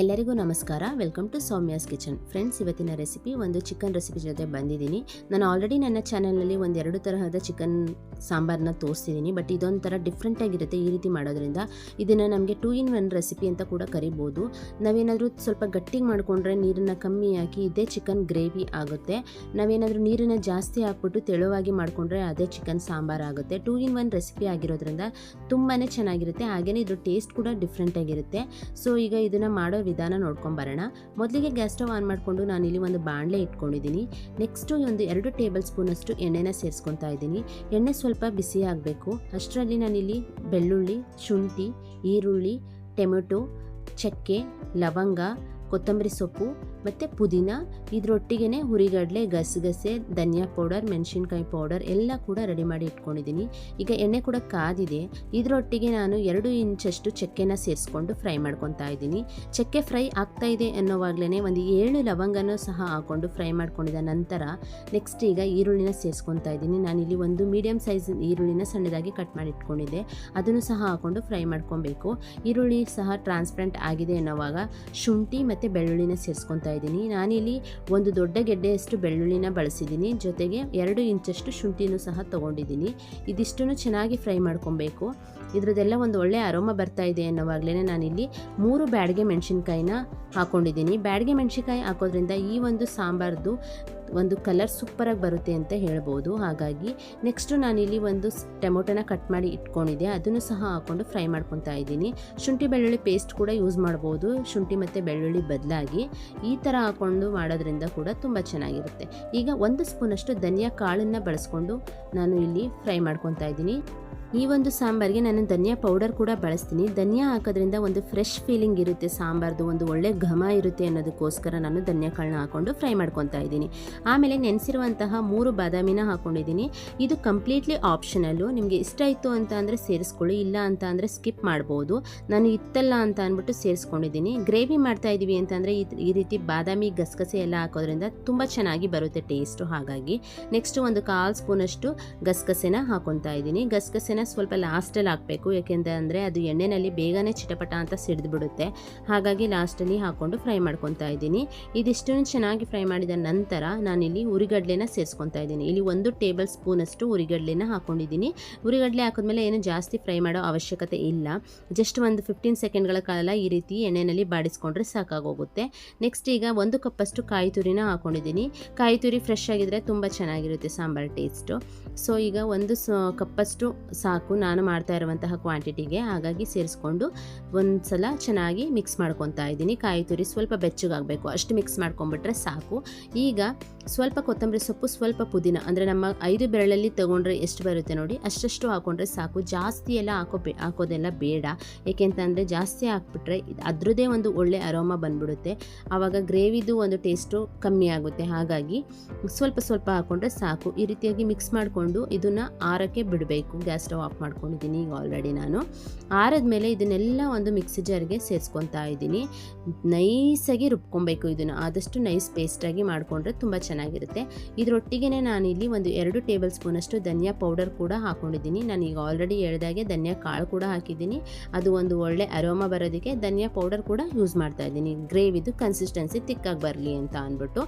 ಎಲ್ಲರಿಗೂ ನಮಸ್ಕಾರ. Welcome to Soumya's kitchen friends ಇವತ್ತಿನ ರೆಸಿಪಿ ಒಂದು ಚಿಕನ್ ರೆಸಿಪಿ ಜೊತೆ ಬಂದಿದ್ದೀನಿ. ನಾನು ಆಲ್ರೆಡಿ ನನ್ನ ಚಾನಲ್ನಲ್ಲಿ ಒಂದು ಎರಡು ತರಹದ ಚಿಕನ್ ಸಾಂಬಾರನ್ನ ತೋರಿಸ್ತಿದ್ದೀನಿ ಬಟ್ ಇದೊಂಥರ ಡಿಫ್ರೆಂಟ್ ಆಗಿರುತ್ತೆ ಈ ರೀತಿ ಮಾಡೋದ್ರಿಂದ. ಇದನ್ನು ನಮಗೆ ಟೂ ಇನ್ ಒನ್ ರೆಸಿಪಿ ಅಂತ ಕೂಡ ಕರಿಬೋದು. ನಾವೇನಾದರೂ ಸ್ವಲ್ಪ ಗಟ್ಟಿಗೆ ಮಾಡಿಕೊಂಡ್ರೆ ನೀರನ್ನು ಕಮ್ಮಿ ಹಾಕಿ ಇದೇ ಚಿಕನ್ ಗ್ರೇವಿ ಆಗುತ್ತೆ. ನಾವೇನಾದರೂ ನೀರನ್ನು ಜಾಸ್ತಿ ಹಾಕ್ಬಿಟ್ಟು ತೆಳುವಾಗಿ ಮಾಡಿಕೊಂಡ್ರೆ ಅದೇ ಚಿಕನ್ ಸಾಂಬಾರು ಆಗುತ್ತೆ. ಟೂ ಇನ್ ಒನ್ ರೆಸಿಪಿ ಆಗಿರೋದ್ರಿಂದ ತುಂಬಾ ಚೆನ್ನಾಗಿರುತ್ತೆ. ಹಾಗೆಯೇ ಇದ್ರ ಟೇಸ್ಟ್ ಕೂಡ ಡಿಫ್ರೆಂಟ್ ಆಗಿರುತ್ತೆ. ಸೊ ಈಗ ಇದನ್ನು ಮಾಡೋ ವಿಧಾನ ನೋಡ್ಕೊಂಡು ಬರೋಣ. ಮೊದಲಿಗೆ ಗ್ಯಾಸ್ ಸ್ಟವ್ ಆನ್ ಮಾಡಿಕೊಂಡು ನಾನಿಲ್ಲಿ ಒಂದು ಬಾಣಲೆ ಇಟ್ಕೊಂಡಿದ್ದೀನಿ ನೆಕ್ಸ್ಟು ಒಂದು ಎರಡು ಟೇಬಲ್ ಸ್ಪೂನಷ್ಟು ಎಣ್ಣೆನ ಸೇರಿಸ್ಕೊತಾ ಇದ್ದೀನಿ. ಎಣ್ಣೆ ಸ್ವಲ್ಪ ಬಿಸಿ ಆಗಬೇಕು. ಅಷ್ಟರಲ್ಲಿ ನಾನಿಲ್ಲಿ ಬೆಳ್ಳುಳ್ಳಿ, ಶುಂಠಿ, ಈರುಳ್ಳಿ, ಟೊಮೆಟೊ, ಚಕ್ಕೆ, ಲವಂಗ, ಕೊತ್ತಂಬರಿ ಸೊಪ್ಪು ಮತ್ತು ಪುದೀನ ಇದರೊಟ್ಟಿಗೆ ಹುರಿಗಡಲೆ, ಗಸಗಸೆ, ಧನಿಯಾ ಪೌಡರ್, ಮೆಣಸಿನ್ಕಾಯಿ ಪೌಡರ್ ಎಲ್ಲ ಕೂಡ ರೆಡಿ ಮಾಡಿ ಇಟ್ಕೊಂಡಿದ್ದೀನಿ. ಈಗ ಎಣ್ಣೆ ಕೂಡ ಕಾದಿದೆ. ಇದರೊಟ್ಟಿಗೆ ನಾನು ಎರಡು ಇಂಚಷ್ಟು ಚಕ್ಕೆನ ಸೇರಿಸ್ಕೊಂಡು ಫ್ರೈ ಮಾಡ್ಕೊತಾ ಇದ್ದೀನಿ. ಚಕ್ಕೆ ಫ್ರೈ ಆಗ್ತಾ ಇದೆ ಅನ್ನೋವಾಗಲೇ ಒಂದು ಏಳು ಲವಂಗನೂ ಸಹ ಹಾಕ್ಕೊಂಡು ಫ್ರೈ ಮಾಡ್ಕೊಂಡಿದ್ದ ನಂತರ ನೆಕ್ಸ್ಟ್ ಈಗ ಈರುಳ್ಳಿನ ಸೇರಿಸ್ಕೊತಾ ಇದ್ದೀನಿ. ನಾನಿಲ್ಲಿ ಒಂದು ಮೀಡಿಯಮ್ ಸೈಜ್ ಈರುಳ್ಳಿನ ಸಣ್ಣದಾಗಿ ಕಟ್ ಮಾಡಿ ಇಟ್ಕೊಂಡಿದ್ದೆ. ಅದನ್ನು ಸಹ ಹಾಕ್ಕೊಂಡು ಫ್ರೈ ಮಾಡ್ಕೊಬೇಕು. ಈರುಳ್ಳಿ ಸಹ ಟ್ರಾನ್ಸ್ಪರೆಂಟ್ ಆಗಿದೆ ಅನ್ನೋವಾಗ ಶುಂಠಿ ಮತ್ತು ಬೆಳ್ಳುಳ್ಳಿನ ಸೇರಿಸ್ಕೊತಾ ಇದ್ದೀನಿ. ನಾನಿಲ್ಲಿ ಒಂದು ದೊಡ್ಡ ಗೆಡ್ಡೆಯಷ್ಟು ಬೆಳ್ಳುಳ್ಳಿನ ಬಳಸಿದ್ದೀನಿ. ಜೊತೆಗೆ ಎರಡು ಇಂಚಷ್ಟು ಶುಂಠಿನೂ ಸಹ ತೊಗೊಂಡಿದ್ದೀನಿ. ಇದಿಷ್ಟನ್ನು ಚೆನ್ನಾಗಿ ಫ್ರೈ ಮಾಡ್ಕೊಬೇಕು. ಇದರದೆಲ್ಲ ಒಂದು ಒಳ್ಳೆ ಅರೋಮ ಬರ್ತಾ ಇದೆ ಅನ್ನೋವಾಗಲೇ ನಾನಿಲ್ಲಿ ಮೂರು ಬ್ಯಾಡಿಗೆ ಮೆಣಸಿನ್ಕಾಯಿನ ಹಾಕ್ಕೊಂಡಿದ್ದೀನಿ ಬ್ಯಾಡಿಗೆ ಮೆಣಸಿನ್ಕಾಯಿ ಹಾಕೋದ್ರಿಂದ ಈ ಒಂದು ಸಾಂಬಾರ್ದು ಒಂದು ಕಲರ್ ಸೂಪರಾಗಿ ಬರುತ್ತೆ ಅಂತ ಹೇಳ್ಬೋದು. ಹಾಗಾಗಿ ನೆಕ್ಸ್ಟು ನಾನಿಲ್ಲಿ ಒಂದು ಟೊಮೊಟೊನ ಕಟ್ ಮಾಡಿ ಇಟ್ಕೊಂಡಿದ್ದೆ. ಅದನ್ನು ಸಹ ಹಾಕ್ಕೊಂಡು ಫ್ರೈ ಮಾಡ್ಕೊತಾ ಇದ್ದೀನಿ. ಶುಂಠಿ, ಬೆಳ್ಳುಳ್ಳಿ ಪೇಸ್ಟ್ ಕೂಡ ಯೂಸ್ ಮಾಡ್ಬೋದು. ಶುಂಠಿ ಮತ್ತು ಬೆಳ್ಳುಳ್ಳಿ ಬದಲಾಗಿ ಈ ಥರ ಹಾಕ್ಕೊಂಡು ಮಾಡೋದ್ರಿಂದ ಕೂಡ ತುಂಬ ಚೆನ್ನಾಗಿರುತ್ತೆ. ಈಗ ಒಂದು ಸ್ಪೂನಷ್ಟು ಧನಿಯಾ ಕಾಳನ್ನು ಬಳಸ್ಕೊಂಡು ನಾನು ಇಲ್ಲಿ ಫ್ರೈ ಮಾಡ್ಕೊತಾ ಇದ್ದೀನಿ. ಈ ಒಂದು ಸಾಂಬಾರಿಗೆ ನಾನು ಧನಿಯಾ ಪೌಡರ್ ಕೂಡ ಬಳಸ್ತೀನಿ. ಧನಿಯಾ ಹಾಕೋದ್ರಿಂದ ಒಂದು ಫ್ರೆಶ್ ಫೀಲಿಂಗ್ ಇರುತ್ತೆ ಸಾಂಬಾರ್ದು, ಒಂದು ಒಳ್ಳೆ ಘಮ ಇರುತ್ತೆ ಅನ್ನೋದಕ್ಕೋಸ್ಕರ ನಾನು ಧನಿಯಾ ಕಾಳನ್ನ ಹಾಕೊಂಡು ಫ್ರೈ ಮಾಡ್ಕೊತಾ ಇದ್ದೀನಿ. ಆಮೇಲೆ ನೆನೆಸಿರುವಂತಹ ಮೂರು ಬಾದಾಮಿನ ಹಾಕ್ಕೊಂಡಿದ್ದೀನಿ ಇದು ಕಂಪ್ಲೀಟ್ಲಿ ಆಪ್ಷನಲ್ಲು ನಿಮಗೆ ಇಷ್ಟ ಇತ್ತು ಅಂತ ಅಂದರೆ ಸೇರಿಸ್ಕೊಳ್ಳಿ, ಇಲ್ಲ ಅಂತ ಅಂದರೆ ಸ್ಕಿಪ್ ಮಾಡ್ಬೋದು. ನಾನು ಇತ್ತಲ್ಲ ಅಂತ ಅಂದ್ಬಿಟ್ಟು ಸೇರಿಸ್ಕೊಂಡಿದ್ದೀನಿ. ಗ್ರೇವಿ ಮಾಡ್ತಾ ಇದ್ದೀವಿ ಅಂತಂದರೆ ಈ ರೀತಿ ಬಾದಾಮಿ ಗಸಗಸೆ ಎಲ್ಲ ಹಾಕೋದ್ರಿಂದ ತುಂಬ ಚೆನ್ನಾಗಿ ಬರುತ್ತೆ ಟೇಸ್ಟು ಹಾಗಾಗಿ. ನೆಕ್ಸ್ಟ್ ಒಂದು ಕಾಲು ಸ್ಪೂನಷ್ಟು ಗಸಗಸೆನ ಹಾಕೊತಾ ಇದ್ದೀನಿ. ಗಸಗಸೆನ ಸ್ವಲ್ಪ ಲಾಸ್ಟಲ್ಲಿ ಹಾಕಬೇಕು. ಯಾಕೆಂದರೆ ಅಂದರೆ ಅದು ಎಣ್ಣೆಯಲ್ಲಿ ಬೇಗನೆ ಚಿಟಪಟ ಅಂತ ಸಿಡಿದು ಬಿಡುತ್ತೆ ಹಾಗಾಗಿ ಲಾಸ್ಟಲ್ಲಿ ಹಾಕ್ಕೊಂಡು ಫ್ರೈ ಮಾಡ್ಕೊತಾ ಇದ್ದೀನಿ. ಇದಿಷ್ಟನ್ನು ಚೆನ್ನಾಗಿ ಫ್ರೈ ಮಾಡಿದ ನಂತರ ನಾನಿಲ್ಲಿ ಉರಿಗಡ್ಲೆನ ಸೇರಿಸ್ಕೊತಾ ಇದ್ದೀನಿ. ಇಲ್ಲಿ ಒಂದು ಟೇಬಲ್ ಸ್ಪೂನಷ್ಟು ಉರಿಗಡ್ಲೆನ ಹಾಕ್ಕೊಂಡಿದ್ದೀನಿ ಉರಿಗಡ್ಲೆ ಹಾಕಿದ್ಮೇಲೆ ಏನು ಜಾಸ್ತಿ ಫ್ರೈ ಮಾಡೋ ಅವಶ್ಯಕತೆ ಇಲ್ಲ. ಜಸ್ಟ್ ಒಂದು ಫಿಫ್ಟೀನ್ ಸೆಕೆಂಡ್ಗಳ ಕಾಲ ಈ ರೀತಿ ಎಣ್ಣೆಯಲ್ಲಿ ಬಾಡಿಸ್ಕೊಂಡ್ರೆ ಸಾಕಾಗೋಗುತ್ತೆ. ನೆಕ್ಸ್ಟ್ ಈಗ ಒಂದು ಕಪ್ಪಷ್ಟು ಕಾಯಿ ತುರಿನ ಹಾಕ್ಕೊಂಡಿದ್ದೀನಿ ಕಾಯಿ ತುರಿ ಫ್ರೆಶ್ ಆಗಿದ್ರೆ ತುಂಬ ಚೆನ್ನಾಗಿರುತ್ತೆ ಸಾಂಬಾರ್ ಟೇಸ್ಟು ಸೊ ಈಗ ಒಂದು ಸ ಕಪ್ಪಷ್ಟು ಸಾಕು ನಾನು ಮಾಡ್ತಾ ಇರುವಂತಹ ಕ್ವಾಂಟಿಟಿಗೆ ಹಾಗಾಗಿ ಸೇರಿಸ್ಕೊಂಡು ಒಂದು ಸಲ ಚೆನ್ನಾಗಿ ಮಿಕ್ಸ್ ಮಾಡ್ಕೊತಾ ಇದ್ದೀನಿ. ಕಾಯಿ ತುರಿ ಸ್ವಲ್ಪ ಬೆಚ್ಚಗಾಗಬೇಕು. ಅಷ್ಟು ಮಿಕ್ಸ್ ಮಾಡ್ಕೊಂಬಿಟ್ರೆ ಸಾಕು. ಈಗ ಸ್ವಲ್ಪ ಕೊತ್ತಂಬರಿ ಸೊಪ್ಪು, ಸ್ವಲ್ಪ ಪುದೀನ, ಅಂದರೆ ನಮ್ಮ ಐದು ಬೆರಳಲ್ಲಿ ತೊಗೊಂಡ್ರೆ ಎಷ್ಟು ಬರುತ್ತೆ ನೋಡಿ, ಅಷ್ಟಷ್ಟು ಹಾಕೊಂಡ್ರೆ ಸಾಕು. ಜಾಸ್ತಿ ಎಲ್ಲ ಹಾಕೋ ಹಾಕೋದೆಲ್ಲ ಬೇಡ. ಏಕೆಂತಂದರೆ ಜಾಸ್ತಿ ಹಾಕ್ಬಿಟ್ರೆ ಅದರದ್ದೇ ಒಂದು ಒಳ್ಳೆ ಅರೋಮ ಬಂದ್ಬಿಡುತ್ತೆ. ಆವಾಗ ಗ್ರೇವಿದು ಒಂದು ಟೇಸ್ಟು ಕಮ್ಮಿ ಆಗುತ್ತೆ. ಹಾಗಾಗಿ ಸ್ವಲ್ಪ ಸ್ವಲ್ಪ ಹಾಕೊಂಡ್ರೆ ಸಾಕು. ಈ ರೀತಿಯಾಗಿ ಮಿಕ್ಸ್ ಮಾಡಿಕೊಂಡು ಇದನ್ನು ಆರಕ್ಕೆ ಬಿಡಬೇಕು. ಗ್ಯಾಸ್ ಸ್ಟವ್ ಆಫ್ ಮಾಡ್ಕೊಂಡಿದ್ದೀನಿ ಈಗ ಆಲ್ರೆಡಿ ನಾನು. ಆರದ್ಮೇಲೆ ಇದನ್ನೆಲ್ಲ ಒಂದು ಮಿಕ್ಸಿ ಜಾರ್ಗೆ ಸೇರಿಸ್ಕೊತಾ ಇದ್ದೀನಿ. ನೈಸಾಗಿ ರುಬ್ಕೊಬೇಕು ಇದನ್ನು. ಆದಷ್ಟು ನೈಸ್ ಪೇಸ್ಟಾಗಿ ಮಾಡಿಕೊಂಡ್ರೆ ತುಂಬ ಚೆನ್ನಾಗಿರುತ್ತೆ. ಇದರೊಟ್ಟಿಗೆ ನಾನಿಲ್ಲಿ ಒಂದು ಎರಡು ಟೇಬಲ್ ಸ್ಪೂನಷ್ಟು ಧನಿಯಾ ಪೌಡರ್ ಕೂಡ ಹಾಕ್ಕೊಂಡಿದ್ದೀನಿ ನಾನು ಈಗ ಆಲ್ರೆಡಿ ಹೇಳ್ದಾಗೆ ಧನಿಯಾ ಕಾಳು ಕೂಡ ಹಾಕಿದ್ದೀನಿ. ಅದು ಒಂದು ಒಳ್ಳೆ ಅರೋಮ ಬರೋದಕ್ಕೆ ಧನಿಯಾ ಪೌಡರ್ ಕೂಡ ಯೂಸ್ ಮಾಡ್ತಾ ಇದ್ದೀನಿ. ಗ್ರೇವಿದು ಕನ್ಸಿಸ್ಟೆನ್ಸಿ ತಿಕ್ಕಾಗಿ ಬರಲಿ ಅಂತ ಅಂದ್ಬಿಟ್ಟು.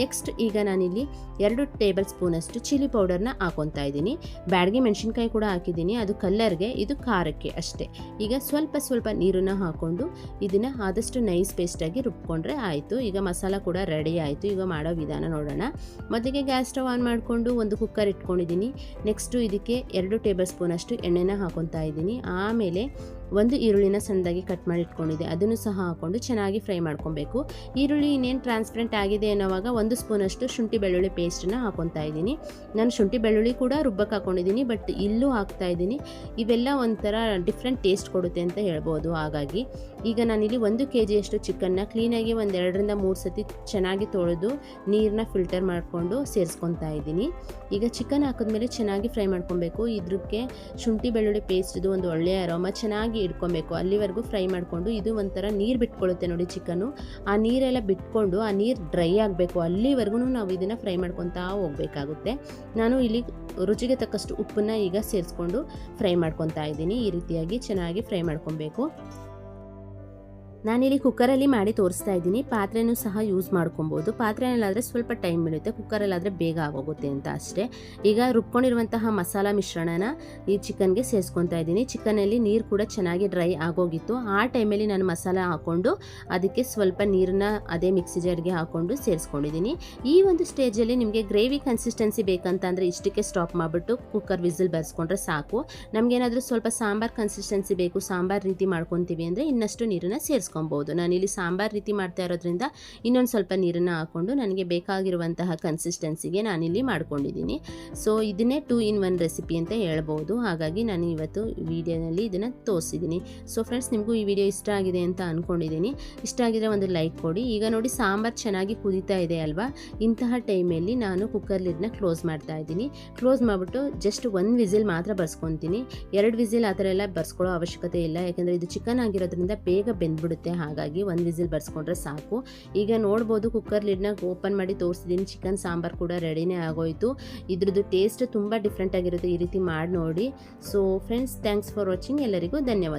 ನೆಕ್ಸ್ಟ್ ಈಗ ನಾನಿಲ್ಲಿ ಎರಡು ಟೇಬಲ್ ಸ್ಪೂನಷ್ಟು ಚಿಲ್ಲಿ ಪೌಡರ್ನ ಹಾಕೊತಾ ಇದ್ದೀನಿ. ಬ್ಯಾಡ್ಗೆ ಮೆಣಸಿನ್ಕಾಯಿ ಕೂಡ ಹಾಕಿದ್ದೀನಿ. ಅದು ಕಲ್ಲರ್ಗೆ, ಇದು ಖಾರಕ್ಕೆ ಅಷ್ಟೇ. ಈಗ ಸ್ವಲ್ಪ ಸ್ವಲ್ಪ ನೀರನ್ನು ಹಾಕ್ಕೊಂಡು ಇದನ್ನು ಆದಷ್ಟು ನೈಸ್ ಪೇಸ್ಟಾಗಿ ರುಬ್ಕೊಂಡ್ರೆ ಆಯಿತು. ಈಗ ಮಸಾಲ ಕೂಡ ರೆಡಿ ಆಯಿತು. ಈಗ ಮಾಡೋ ವಿಧಾನ ನೋಡೋಣ. ಮೊದಲಿಗೆ ಗ್ಯಾಸ್ ಸ್ಟವ್ ಆನ್ ಮಾಡಿಕೊಂಡು ಒಂದು ಕುಕ್ಕರ್ ಇಟ್ಕೊಂಡಿದ್ದೀನಿ. ನೆಕ್ಸ್ಟು ಇದಕ್ಕೆ ಎರಡು ಟೇಬಲ್ ಸ್ಪೂನಷ್ಟು ಎಣ್ಣೆನ ಹಾಕೊತಾ ಇದ್ದೀನಿ. ಆಮೇಲೆ ಒಂದು ಈರುಳ್ಳಿನ ಸಣ್ಣದಾಗಿ ಕಟ್ ಮಾಡಿ ಇಟ್ಕೊಂಡಿದ್ದೆ. ಅದನ್ನು ಸಹ ಹಾಕ್ಕೊಂಡು ಚೆನ್ನಾಗಿ ಫ್ರೈ ಮಾಡ್ಕೊಬೇಕು. ಈರುಳ್ಳಿ ಇನ್ನೇನು ಟ್ರಾನ್ಸ್ಪರೆಂಟ್ ಆಗಿದೆ ಅನ್ನೋವಾಗ ಒಂದು ಸ್ಪೂನಷ್ಟು ಶುಂಠಿ ಬೆಳ್ಳುಳ್ಳಿ ಪೇಸ್ಟನ್ನು ಹಾಕೊತಾ ಇದ್ದೀನಿ. ನಾನು ಶುಂಠಿ ಬೆಳ್ಳುಳ್ಳಿ ಕೂಡ ರುಬ್ಬಕ್ಕೆ ಹಾಕೊಂಡಿದ್ದೀನಿ ಬಟ್ ಇಲ್ಲೂ ಹಾಕ್ತಾ ಇದ್ದೀನಿ. ಇವೆಲ್ಲ ಒಂಥರ ಡಿಫ್ರೆಂಟ್ ಟೇಸ್ಟ್ ಕೊಡುತ್ತೆ ಅಂತ ಹೇಳ್ಬೋದು. ಹಾಗಾಗಿ ಈಗ ನಾನಿಲ್ಲಿ ಒಂದು ಕೆ ಜಿಯಷ್ಟು ಚಿಕನ್ನ ಕ್ಲೀನಾಗಿ ಒಂದು ಎರಡರಿಂದ ಮೂರು ಸತಿ ಚೆನ್ನಾಗಿ ತೊಳೆದು ನೀರನ್ನ ಫಿಲ್ಟರ್ ಮಾಡಿಕೊಂಡು ಸೇರಿಸ್ಕೊತಾ ಇದ್ದೀನಿ. ಈಗ ಚಿಕನ್ ಹಾಕಿದ್ಮೇಲೆ ಚೆನ್ನಾಗಿ ಫ್ರೈ ಮಾಡ್ಕೊಬೇಕು ಇದಕ್ಕೆ ಶುಂಠಿ ಬೆಳ್ಳುಳ್ಳಿ ಪೇಸ್ಟ್ದು ಒಂದು ಒಳ್ಳೆಯ ಅರೋಮ ಚೆನ್ನಾಗಿ ಇಟ್ಕೊಬೇಕು. ಅಲ್ಲಿವರೆಗೂ ಫ್ರೈ ಮಾಡಿಕೊಂಡು ಇದು ಒಂಥರ ನೀರು ಬಿಟ್ಕೊಳ್ಳುತ್ತೆ ನೋಡಿ ಚಿಕನು. ಆ ನೀರೆಲ್ಲ ಬಿಟ್ಕೊಂಡು ಆ ನೀರು ಡ್ರೈ ಆಗಬೇಕು. ಅಲ್ಲಿವರೆಗೂ ನಾವು ಇದನ್ನು ಫ್ರೈ ಮಾಡ್ಕೊತಾ ಹೋಗಬೇಕಾಗುತ್ತೆ. ನಾನು ಇಲ್ಲಿ ರುಚಿಗೆ ತಕ್ಕಷ್ಟು ಉಪ್ಪನ್ನ ಈಗ ಸೇರಿಸ್ಕೊಂಡು ಫ್ರೈ ಮಾಡ್ಕೊತಾ ಇದ್ದೀನಿ. ಈ ರೀತಿಯಾಗಿ ಚೆನ್ನಾಗಿ ಫ್ರೈ ಮಾಡ್ಕೊಬೇಕು ನಾನಿಲ್ಲಿ ಕುಕ್ಕರಲ್ಲಿ ಮಾಡಿ ತೋರಿಸ್ತಾ ಇದ್ದೀನಿ. ಪಾತ್ರೆನೂ ಸಹ ಯೂಸ್ ಮಾಡ್ಕೊಬೋದು. ಪಾತ್ರೆನಲ್ಲಾದರೆ ಸ್ವಲ್ಪ ಟೈಮ್ ಬೀಳುತ್ತೆ ಕುಕ್ಕರಲ್ಲಾದರೆ ಬೇಗ ಆಗೋಗುತ್ತೆ ಅಂತ ಅಷ್ಟೇ. ಈಗ ರುಬ್ಕೊಂಡಿರುವಂತಹ ಮಸಾಲ ಮಿಶ್ರಣನ ಈ ಚಿಕನ್ಗೆ ಸೇರಿಸ್ಕೊತಾ ಇದ್ದೀನಿ. ಚಿಕನಲ್ಲಿ ನೀರು ಕೂಡ ಚೆನ್ನಾಗಿ ಡ್ರೈ ಆಗೋಗಿತ್ತು. ಆ ಟೈಮಲ್ಲಿ ನಾನು ಮಸಾಲ ಹಾಕ್ಕೊಂಡು ಅದಕ್ಕೆ ಸ್ವಲ್ಪ ನೀರನ್ನ ಅದೇ ಮಿಕ್ಸಿ ಜಾರ್ಗೆ ಹಾಕ್ಕೊಂಡು ಸೇರಿಸ್ಕೊಂಡಿದ್ದೀನಿ. ಈ ಒಂದು ಸ್ಟೇಜಲ್ಲಿ ನಿಮಗೆ ಗ್ರೇವಿ ಕನ್ಸಿಸ್ಟೆನ್ಸಿ ಬೇಕಂತಂದರೆ ಇಷ್ಟಕ್ಕೆ ಸ್ಟಾಪ್ ಮಾಡಿಬಿಟ್ಟು ಕುಕ್ಕರ್ ವಿಸಿಲ್ ಬರ್ಸ್ಕೊಂಡ್ರೆ ಸಾಕು. ನಮಗೇನಾದರೂ ಸ್ವಲ್ಪ ಸಾಂಬಾರ್ ಕನ್ಸಿಸ್ಟೆನ್ಸಿ ಬೇಕು, ಸಾಂಬಾರ್ ರೀತಿ ಮಾಡ್ಕೊತೀವಿ ಅಂದರೆ ಇನ್ನಷ್ಟು ನೀರನ್ನು ಸೇರಿಸ್ಕೊಬೋದು ನಾನಿಲ್ಲಿ ಸಾಂಬಾರ್ ರೀತಿ ಮಾಡ್ತಾ ಇರೋದ್ರಿಂದ ಇನ್ನೊಂದು ಸ್ವಲ್ಪ ನೀರನ್ನು ಹಾಕ್ಕೊಂಡು ನನಗೆ ಬೇಕಾಗಿರುವಂತಹ ಕನ್ಸಿಸ್ಟೆನ್ಸಿಗೆ ನಾನಿಲ್ಲಿ ಮಾಡ್ಕೊಂಡಿದ್ದೀನಿ. ಸೊ ಇದನ್ನೇ ಟೂ ಇನ್ ಒನ್ ರೆಸಿಪಿ ಅಂತ ಹೇಳ್ಬೋದು. ಹಾಗಾಗಿ ನಾನು ಇವತ್ತು ವಿಡಿಯೋನಲ್ಲಿ ಇದನ್ನು ತೋರಿಸಿದ್ದೀನಿ. ಸೊ ಫ್ರೆಂಡ್ಸ್ ನಿಮಗೂ ಈ ವಿಡಿಯೋ ಇಷ್ಟ ಆಗಿದೆ ಅಂತ ಅಂದ್ಕೊಂಡಿದ್ದೀನಿ ಇಷ್ಟ ಆಗಿದ್ರೆ ಒಂದು ಲೈಕ್ ಕೊಡಿ. ಈಗ ನೋಡಿ ಸಾಂಬಾರು ಚೆನ್ನಾಗಿ ಕುದೀತಾ ಇದೆ ಅಲ್ವಾ? ಇಂತಹ ಟೈಮಲ್ಲಿ ನಾನು ಕುಕ್ಕರ್ ಲಿಡ್ನ ಕ್ಲೋಸ್ ಮಾಡ್ತಾ ಇದ್ದೀನಿ. ಕ್ಲೋಸ್ ಮಾಡಿಬಿಟ್ಟು ಜಸ್ಟ್ ಒಂದು ವಿಸಿಲ್ ಮಾತ್ರ ಬರ್ಸ್ಕೊತೀನಿ. ಎರಡು ವಿಸಿಲ್ ಆ ಥರ ಎಲ್ಲ ಬರ್ಸ್ಕೊಳ್ಳೋ ಅವಶ್ಯಕತೆ ಇಲ್ಲ. ಯಾಕಂದರೆ ಇದು ಚಿಕನ್ ಆಗಿರೋದ್ರಿಂದ ಬೇಗ ಬೆಂದ್ಬಿಡುತ್ತೆ. ಹಾಗಾಗಿ ಒಂದು ವಿಸಿಲ್ ಬರ್ಸ್ಕೊಂಡ್ರೆ ಸಾಕು. ಈಗ ನೋಡ್ಬೋದು ಕುಕ್ಕರ್ ಲಿಡ್ನ ಓಪನ್ ಮಾಡಿ ತೋರಿಸಿದ್ದೀನಿ ಚಿಕನ್ ಸಾಂಬಾರು ಕೂಡ ರೆಡಿನೇ ಆಗೋಯ್ತು. ಇದ್ರದ್ದು ಟೇಸ್ಟ್ ತುಂಬ ಡಿಫ್ರೆಂಟ್ ಆಗಿರುತ್ತೆ ಈ ರೀತಿ ಮಾಡಿ ನೋಡಿ. So friends thanks for watching ಎಲ್ಲರಿಗೂ ಧನ್ಯವಾದ.